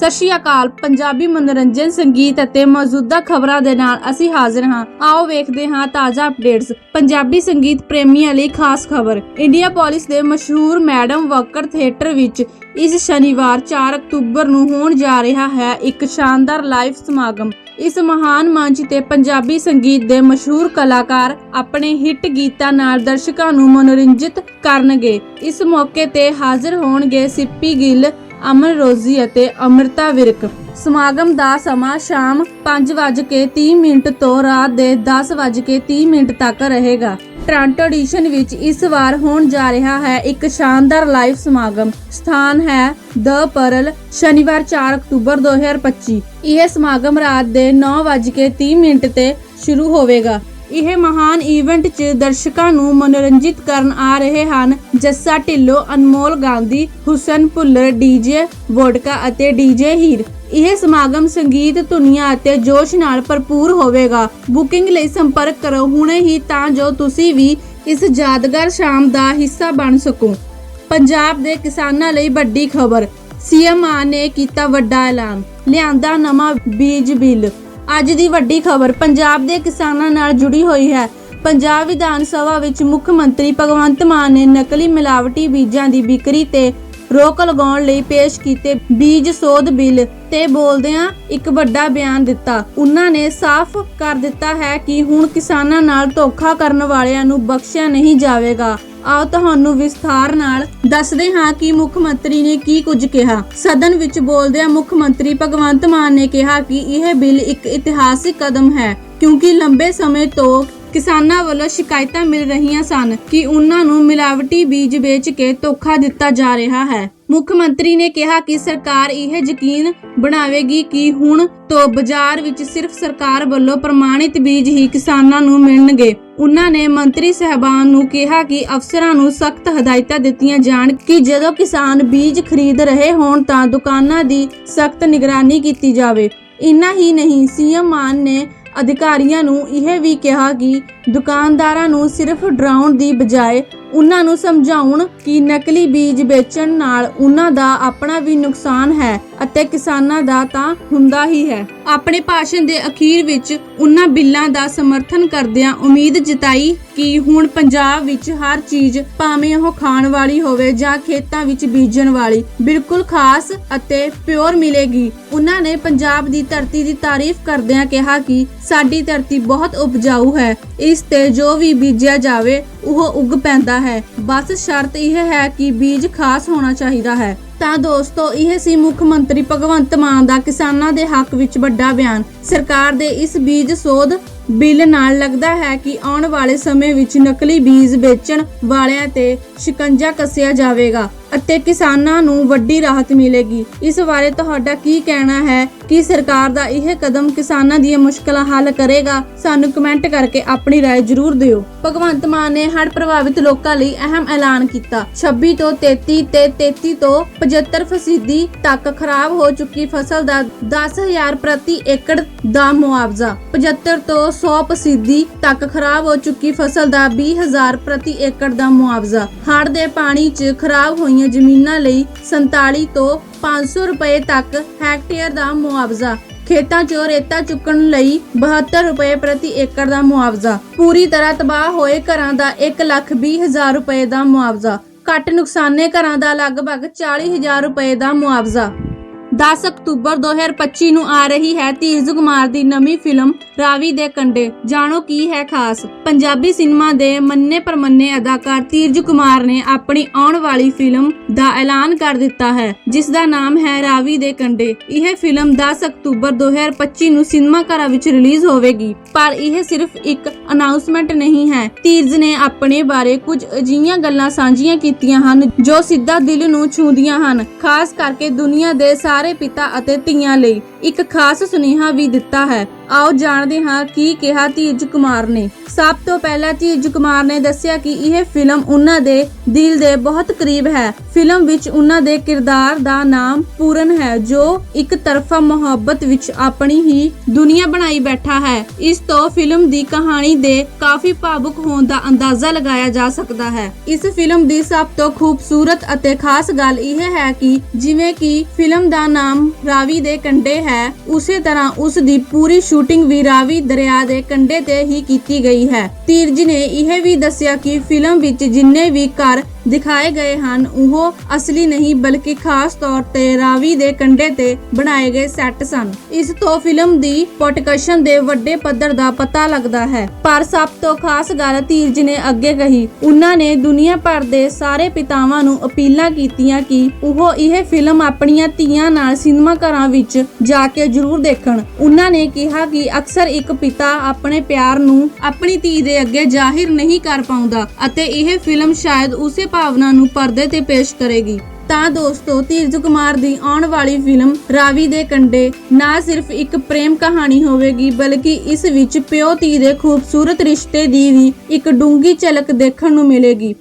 ਸਤਿ ਸ਼੍ਰੀ ਅਕਾਲ। ਪੰਜਾਬੀ ਮਨੋਰੰਜਨ, ਸੰਗੀਤ ਅਤੇ ਮੌਜੂਦਾ ਖਬਰਾਂ ਦੇ ਨਾਲ ਅਸੀਂ ਹਾਜ਼ਰ ਹਾਂ। ਆਓ ਵੇਖਦੇ ਹਾਂ ਤਾਜ਼ਾ ਅਪਡੇਟਸ। ਪੰਜਾਬੀ ਸੰਗੀਤ ਪ੍ਰੇਮੀਆਂ ਲਈ ਖਾਸ ਖਬਰ। ਇੰਡੀਆ ਪੁਲਿਸ ਦੇ ਮਸ਼ਹੂਰ ਮੈਡਮ ਵਰਕਰ ਥੀਏਟਰ ਵਿੱਚ ਇਸ ਸ਼ਨੀਵਾਰ 4 ਅਕਤੂਬਰ ਨੂੰ ਹੋਣ ਜਾ ਰਿਹਾ ਹੈ ਇੱਕ ਸ਼ਾਨਦਾਰ ਲਾਈਵ ਸਮਾਗਮ। ਇਸ ਮਹਾਨ ਮੰਚ ਤੇ ਪੰਜਾਬੀ ਸੰਗੀਤ ਦੇ ਮਸ਼ਹੂਰ ਕਲਾਕਾਰ ਆਪਣੇ ਹਿੱਟ ਗੀਤਾਂ ਨਾਲ ਦਰਸ਼ਕਾਂ ਨੂੰ ਮਨੋਰੰਜਿਤ ਕਰਨਗੇ। ਇਸ ਮੌਕੇ ਤੇ ਹਾਜ਼ਰ ਹੋਣਗੇ ਸਿੱਪੀ ਗਿੱਲ ਅਮਨ ਰੋਜ਼ੀ ਅਤੇ ਅਮ੍ਰਿਤਾ ਵਿਰਕ। ਸਮਾਗਮ ਦਾ ਸਮਾਂ ਸ਼ਾਮ 5:30 ਮਿੰਟ ਤੋਂ ਰਾਤ ਦੇ 10:30 ਮਿੰਟ ਤੱਕ ਰਹੇਗਾ। ਟ੍ਰਾਂਟੋ ਐਡੀਸ਼ਨ ਵਿੱਚ ਇਸ ਵਾਰ ਹੋਣ ਜਾ ਰਿਹਾ ਹੈ ਇੱਕ ਸ਼ਾਨਦਾਰ ਲਾਈਵ ਸਮਾਗਮ। ਸਥਾਨ ਹੈ ਦ ਪਰਲ, ਸ਼ਨੀਵਾਰ 4 ਅਕਤੂਬਰ 2025 ਇਹ ਸਮਾਗਮ ਰਾਤ ਦੇ 9:30 ਮਿੰਟ ਤੇ ਸ਼ੁਰੂ ਹੋਵੇਗਾ। ਇਹ ਮਹਾਨ ਇਵੈਂਟ 'ਚ ਦਰਸ਼ਕਾਂ ਨੂੰ ਮਨੋਰੰਜਿਤ ਕਰਨ ਆ ਰਹੇ ਹਨ। ਜੱਸਾ ਢਿੱਲੋਂ, ਅਨਮੋਲ ਗਾਂਧੀ, ਹੁਸਨ ਭੁੱਲਰ ਡੀਜੇ ਵੋਡਕਾ ਅਤੇ ਡੀਜੇ ਹੀਰ। ਇਹ ਸਮਾਗਮ ਸੰਗੀਤ, ਧੁਨੀਆਂ ਅਤੇ ਜੋਸ਼ ਨਾਲ ਭਰਪੂਰ ਹੋਵੇਗਾ। ਬੁਕਿੰਗ ਲਈ ਸੰਪਰਕ ਕਰੋ। ਹੁਣੇ ਹੀ ਤਾਂ ਜੋ ਤੁਸੀਂ ਵੀ ਇਸ ਯਾਦਗਾਰ ਸ਼ਾਮ ਦਾ ਹਿੱਸਾ ਬਣ ਸਕੋ। ਪੰਜਾਬ ਦੇ ਕਿਸਾਨਾਂ ਲਈ ਵੱਡੀ ਖਬਰ। ਸੀਐਮ ਮਾਨ ਨੇ ਕੀਤਾ ਵੱਡਾ ਐਲਾਨ। ਲਿਆਂਦਾ ਨਵਾਂ ਬੀਜ ਬਿੱਲ। ਅੱਜ ਦੀ ਵੱਡੀ ਖਬਰ, ਪੰਜਾਬ ਦੇ ਕਿਸਾਨਾਂ ਨਾਲ ਜੁੜੀ ਹੋਈ ਹੈ। ਪੰਜਾਬ ਵਿਧਾਨ ਸਭਾ ਵਿੱਚ ਮੁੱਖ ਮੰਤਰੀ ਭਗਵੰਤ ਮਾਨ ਨੇ ਨਕਲੀ ਮਿਲਾਵਟੀ ਬੀਜਾਂ ਦੀ ਵਿਕਰੀ ਤੇ ਰੋਕ ਲਗਾਉਣ ਲਈ ਪੇਸ਼ ਕੀਤੇ ਬੀਜ ਸੋਧ ਬਿੱਲ ਤੇ ਬੋਲਦਿਆਂ ਇੱਕ ਵੱਡਾ ਬਿਆਨ ਦਿੱਤਾ। ਉਹਨਾਂ ਨੇ ਸਾਫ਼ ਕਰ ਦਿੱਤਾ ਹੈ ਕਿ ਹੁਣ ਕਿਸਾਨਾਂ ਨਾਲ ਧੋਖਾ ਕਰਨ ਵਾਲਿਆਂ ਨੂੰ ਬਖਸ਼ਿਆ ਨਹੀਂ ਜਾਵੇਗਾ। ਆਓ ਤੁਹਾਨੂੰ ਵਿਸਥਾਰ ਨਾਲ ਦੱਸਦੇ ਹਾਂ ਕਿ ਮੁੱਖ ਮੰਤਰੀ ਨੇ ਕੀ ਕੁਝ ਕਿਹਾ। ਸਦਨ ਵਿੱਚ ਬੋਲਦਿਆਂ ਮੁੱਖ ਮੰਤਰੀ ਭਗਵੰਤ ਮਾਨ ਨੇ ਕਿਹਾ ਕਿ ਇਹ ਬਿੱਲ ਇੱਕ ਇਤਿਹਾਸਿਕ ਕਦਮ ਹੈ, ਕਿਉਂਕਿ ਲੰਬੇ ਸਮੇਂ ਤੋਂ ਕਿਸਾਨਾਂ ਵੱਲੋਂ ਸ਼ਿਕਾਇਤਾਂ ਮਿਲ ਰਹੀਆਂ ਸਨ ਕਿ ਉਹਨਾਂ ਨੂੰ ਮਿਲਾਵਟੀ ਬੀਜ ਵੇਚ ਕੇ ਧੋਖਾ ਦਿੱਤਾ ਜਾ ਰਿਹਾ ਹੈ। ਮੁੱਖ ਮੰਤਰੀ ਨੇ ਕਿਹਾ ਕਿ ਸਰਕਾਰ ਇਹ ਯਕੀਨ ਬਣਾਵੇਗੀ ਕਿ ਹੁਣ ਤੋਂ ਬਾਜ਼ਾਰ ਵਿੱਚ ਸਿਰਫ ਸਰਕਾਰ ਵੱਲੋਂ ਪ੍ਰਮਾਣਿਤ ਬੀਜ ਹੀ ਕਿਸਾਨਾਂ ਨੂੰ ਮਿਲਣਗੇ। ਉਹਨਾਂ ਨੇ ਮੰਤਰੀ ਸਹਿਬਾਨ ਨੂੰ ਕਿਹਾ ਕਿ ਅਫਸਰਾਂ ਨੂੰ ਸਖਤ ਹਦਾਇਤਾਂ ਦਿੱਤੀਆਂ ਜਾਣ ਕਿ ਜਦੋਂ ਕਿਸਾਨ ਬੀਜ ਖਰੀਦ ਰਹੇ ਹੋਣ ਤਾਂ ਦੁਕਾਨਾਂ ਦੀ ਸਖਤ ਨਿਗਰਾਨੀ ਕੀਤੀ ਜਾਵੇ। ਇੰਨਾ ਹੀ ਨਹੀਂ, ਸੀਐਮ ਮਾਨ ਨੇ ਅਧਿਕਾਰੀਆਂ ਨੂੰ ਇਹ ਵੀ ਕਿਹਾ ਕਿ ਦੁਕਾਨਦਾਰਾਂ ਨੂੰ ਸਿਰਫ ਡਰਾਉਣ ਦੀ ਬਜਾਏ ਉਹਨਾਂ ਨੂੰ ਸਮਝਾਉਣ ਕਿ ਨਕਲੀ ਬੀਜ ਵੇਚਣ ਨਾਲ ਉਹਨਾਂ ਦਾ ਆਪਣਾ ਵੀ ਨੁਕਸਾਨ ਹੈ। ਅਤੇ ਕਿਸਾਨਾਂ ਦਾ ਤਾਂ ਹੁੰਦਾ ਹੀ ਹੈ। ਆਪਣੇ ਭਾਸ਼ਣ ਦੇ ਅਖੀਰ ਵਿੱਚ ਉਹਨਾਂ ਬਿੱਲਾਂ ਦਾ ਸਮਰਥਨ ਕਰਦਿਆਂ ਉਮੀਦ ਜਤਾਈ ਕਿ ਹੁਣ ਪੰਜਾਬ ਵਿੱਚ ਹਰ ਚੀਜ਼ ਭਾਵੇਂ ਉਹ ਖਾਣ ਵਾਲੀ ਹੋਵੇ ਜਾਂ ਖੇਤਾਂ ਵਿੱਚ ਬੀਜਣ ਵਾਲੀ, ਬਿਲਕੁਲ ਖਾਸ ਅਤੇ ਪਿਓਰ ਮਿਲੇਗੀ। ਉਹਨਾਂ ਨੇ ਪੰਜਾਬ ਦੀ ਧਰਤੀ ਦੀ ਤਾਰੀਫ ਕਰਦਿਆਂ ਕਿਹਾ ਕਿ ਸਾਡੀ ਧਰਤੀ ਬਹੁਤ ਉਪਜਾਊ ਹੈ। ਇਸ ਤੇ ਜੋ ਵੀ ਬੀਜਿਆ ਜਾਵੇ, ਉਹ ਉੱਗ ਪੈਂਦਾ ਹੈ। ਬਸ ਸ਼ਰਤ ਇਹ ਹੈ ਕਿ ਬੀਜ ਖਾਸ ਹੋਣਾ ਚਾਹੀਦਾ ਹੈ। ਤਾਂ ਦੋਸਤੋ, ਇਹ ਸੀ ਮੁੱਖ ਮੰਤਰੀ ਭਗਵੰਤ ਮਾਨ ਦਾ ਕਿਸਾਨਾਂ ਦੇ ਹੱਕ ਵਿੱਚ ਵੱਡਾ ਬਿਆਨ। ਸਰਕਾਰ ਦੇ ਇਸ ਬੀਜ ਸੋਧ ਬਿੱਲ ਨਾਲ ਲੱਗਦਾ ਹੈ ਕਿ ਆਉਣ ਵਾਲੇ ਸਮੇਂ ਵਿੱਚ ਨਕਲੀ ਬੀਜ ਵੇਚਣ ਵਾਲਿਆਂ ਤੇ ਸ਼ਿਕੰਜਾ ਕੱਸਿਆ ਜਾਵੇਗਾ ਅਤੇ ਕਿਸਾਨਾਂ ਨੂੰ ਵੱਡੀ ਰਾਹਤ ਮਿਲੇਗੀ ਇਸ ਬਾਰੇ ਤੁਹਾਡਾ ਕੀ ਕਹਿਣਾ ਹੈ ਕਿ ਸਰਕਾਰ ਦਾ ਇਹ ਕਦਮ ਕਿਸਾਨਾਂ ਦੀਆਂ ਮੁਸ਼ਕਲਾਂ ਹੱਲ ਕਰੇਗਾ ਸਾਨੂੰ ਕਮੈਂਟ ਕਰਕੇ ਆਪਣੀ رائے ਜ਼ਰੂਰ ਦਿਓ ਭਗਵੰਤ ਮਾਨ ਨੇ ਹੜ੍ਹ ਪ੍ਰਭਾਵਿਤ ਲੋਕਾਂ ਲਈ ਅਹਿਮ ਐਲਾਨ ਕੀਤਾ 26 ਤੋਂ 33 ਤੇ 33 ਤੋਂ 75 ਫੀਸਦੀ ਤੱਕ ਖਰਾਬ ਹੋ ਚੁੱਕੀ ਫਸਲ ਦਾ 10000 ਪ੍ਰਤੀ ਏਕੜ ਦਾ ਮੁਆਵਜ਼ਾ 75 ਤੋਂ 100 ਫੀਸਦੀ ਤੱਕ ਖਰਾਬ ਹੋ ਚੁੱਕੀ ਫਸਲ ਦਾ 20000 ਪ੍ਰਤੀ ਏਕੜ ਦਾ ਮੁਆਵਜ਼ਾ। ਹੜ੍ਹ ਦੇ ਪਾਣੀ 'ਚ ਖਰਾਬ ਹੋਈਆਂ ਜ਼ਮੀਨਾਂ ਲਈ 47 ਤੋਂ 500 ਰੁਪਏ ਤੱਕ ਹੈਕਟੇਅਰ ਦਾ ਮੁਆਵਜ਼ਾ। ਖੇਤਾਂ 'ਚੋਂ ਰੇਤਾ ਚੁੱਕਣ ਲਈ 72 ਰੁਪਏ ਪ੍ਰਤੀ ਏਕੜ ਦਾ ਮੁਆਵਜ਼ਾ। ਪੂਰੀ ਤਰ੍ਹਾਂ ਤਬਾਹ ਹੋਏ ਘਰਾਂ ਦਾ 1 ਲੱਖ 20 ਹਜ਼ਾਰ ਰੁਪਏ ਦਾ ਮੁਆਵਜ਼ਾ। ਘੱਟ ਨੁਕਸਾਨੇ ਘਰਾਂ ਦਾ ਲਗਭਗ 40 ਹਜ਼ਾਰ ਰੁਪਏ ਦਾ ਮੁਆਵਜ਼ਾ। 10 ਅਕਤੂਬਰ 2025 ਨੂੰ ਆ ਰਹੀ ਹੈ ਧੀਰਜ ਕੁਮਾਰ ਦੀ ਨਵੀਂ ਫਿਲਮ ਰਾਵੀ ਦੇ ਕੰਡੇ। ਜਾਣੋ ਕੀ ਹੈ ਖਾਸ? ਪੰਜਾਬੀ ਸਿਨੇਮਾ ਦੇ ਮੰਨੇ ਪ੍ਰਮੰਨੇ ਅਦਾਕਾਰ ਧੀਰਜ ਕੁਮਾਰ ਨੇ ਆਪਣੀ ਆਉਣ ਵਾਲੀ ਫਿਲਮ ਦਾ ਐਲਾਨ ਕਰ ਦਿੱਤਾ ਹੈ, ਜਿਸ ਦਾ ਨਾਮ ਹੈ ਰਾਵੀ ਦੇ ਕੰਡੇ। ਇਹ ਫਿਲਮ 10 ਅਕਤੂਬਰ 2025 ਨੂੰ ਸਿਨੇਮਾ ਘਰਾਂ ਵਿੱਚ ਰਿਲੀਜ਼ ਹੋਵੇਗੀ, ਪਰ ਇਹ ਸਿਰਫ ਇੱਕ ਅਨਾਉਂਸਮੈਂਟ ਨਹੀਂ ਹੈ। ਧੀਰਜ ਨੇ ਆਪਣੇ ਬਾਰੇ ਕੁਝ ਅਜਿਹੀਆਂ ਗੱਲਾਂ ਸਾਂਝੀਆਂ ਕੀਤੀਆਂ ਹਨ ਜੋ ਸਿੱਧਾ ਦਿਲ ਨੂੰ ਛੂੰਹਦੀਆਂ ਹਨ, ਖਾਸ ਕਰਕੇ ਦੁਨੀਆ ਦੇ ਸਾਰੇ ਪਿਤਾ ਅਤੇ ਧੀਆਂ ਲਈ। ਇੱਕ ਖਾਸ ਸੁਨੇਹਾ ਵੀ ਦਿੱਤਾ ਹੈ। ਆਓ ਜਾਣਦੇ ਹਾਂ ਕੀ ਕਿਹਾ ਧੀਰਜ ਕੁਮਾਰ ਨੇ। ਸਭ ਤੋਂ ਪਹਿਲਾਂ ਧੀਰਜ ਕੁਮਾਰ ਨੇ ਦੱਸਿਆ ਕਿ ਇਹ ਫਿਲਮ ਉਹਨਾਂ ਦੇ ਦਿਲ ਦੇ ਬਹੁਤ ਕਰੀਬ ਹੈ। ਫਿਲਮ ਵਿੱਚ ਉਹਨਾਂ ਦੇ ਕਿਰਦਾਰ ਦਾ ਨਾਮ ਪੂਰਨ ਹੈ, ਜੋ ਇੱਕ ਤਰਫਾ ਮੁਹੱਬਤ ਵਿੱਚ ਆਪਣੀ ਹੀ ਦੁਨੀਆ ਬਣਾਈ ਬੈਠਾ ਹੈ। ਇਸ ਤੋਂ ਫਿਲਮ ਦੀ ਕਹਾਣੀ ਦੇ ਕਾਫੀ ਭਾਵੁਕ ਹੋਣ ਦਾ ਅੰਦਾਜ਼ਾ ਲਗਾਇਆ ਜਾ ਸਕਦਾ ਹੈ। ਇਸ ਫਿਲਮ ਦੀ ਸਭ ਤੋਂ ਖੂਬਸੂਰਤ ਅਤੇ ਖਾਸ ਗੱਲ ਇਹ ਹੈ ਕਿ ਜਿਵੇਂ ਕਿ ਫਿਲਮ ਦਾ ਨਾਮ ਰਾਵੀ ਦੇ ਕੰਢੇ ਹੈ ਉਸੇ ਤਰ੍ਹਾਂ ਉਸ ਦੀ ਪੂਰੀ ਸ਼ੂਟਿੰਗ ਵੀ ਰਾਵੀ ਦਰਿਆ ਦੇ ਕੰਢੇ ਤੇ ਹੀ ਕੀਤੀ ਗਈ ਹੈ। ਧੀਰਜ ਨੇ ਇਹ ਵੀ ਦੱਸਿਆ ਕਿ ਫਿਲਮ ਵਿੱਚ ਜਿੰਨੇ ਵੀ ਘਰ ਦਿਖਾਏ ਗਏ ਹਨ, ਉਹ ਅਸਲੀ ਨਹੀਂ ਬਲਕਿ ਖਾਸ ਤੌਰ ਤੇ ਰਾਵੀ ਦੇ ਕੰਢੇ ਤੇ ਬਣਾਏ ਗਏ ਸੈੱਟ ਸਨ। ਇਸ ਤੋਂ ਫਿਲਮ ਦੀ ਪੋਡਕਾਸਟ ਦੇ ਵੱਡੇ ਪੱਧਰ ਦਾ ਪਤਾ ਲੱਗਦਾ ਹੈ। ਪਰ ਸਭ ਤੋਂ ਖਾਸ ਗੱਲ ਧੀਰਜ ਨੇ ਅੱਗੇ ਕਹੀ, ਉਹਨਾਂ ਨੇ ਦੁਨੀਆ ਭਰ ਦੇ ਸਾਰੇ ਪਿਤਾਵਾਂ ਨੂੰ ਅਪੀਲਾਂ ਕੀਤੀਆਂ ਕਿ ਉਹ ਇਹ ਫਿਲਮ ਆਪਣੀਆਂ ਧੀਆਂ ਨਾਲ ਸਿਨੇਮਾ ਘਰਾਂ ਵਿੱਚ ਜਾ ਕੇ ਜ਼ਰੂਰ ਦੇਖਣ। ਉਹਨਾਂ ਨੇ ਕਿਹਾ ਕਿ ਅਕਸਰ ਇੱਕ ਪਿਤਾ ਆਪਣੇ ਪਿਆਰ ਨੂੰ ਆਪਣੀ ਧੀ ਦੇ ਅੱਗੇ ਜ਼ਾਹਿਰ ਨਹੀਂ ਕਰ ਪਾਉਂਦਾ ਅਤੇ ਇਹ ਫਿਲਮ ਸ਼ਾਇਦ ਉਸੇ ਭਾਵਨਾ ਨੂੰ ਪਰਦੇ ਤੇ ਪੇਸ਼ ਕਰੇਗੀ। ਤਾਂ ਦੋਸਤੋ, ਧੀਰਜ ਕੁਮਾਰ ਦੀ ਆਉਣ ਵਾਲੀ ਫਿਲਮ ਰਾਵੀ ਦੇ ਕੰਡੇ ਨਾ ਸਿਰਫ ਇੱਕ ਪ੍ਰੇਮ ਕਹਾਣੀ ਹੋਵੇਗੀ, ਬਲਕਿ ਇਸ ਵਿੱਚ ਪਿਓ ਧੀ ਦੇ ਖੂਬਸੂਰਤ ਰਿਸ਼ਤੇ ਦੀ ਵੀ ਇੱਕ ਡੂੰਗੀ ਝਲਕ ਦੇਖਣ ਨੂੰ ਮਿਲੇਗੀ।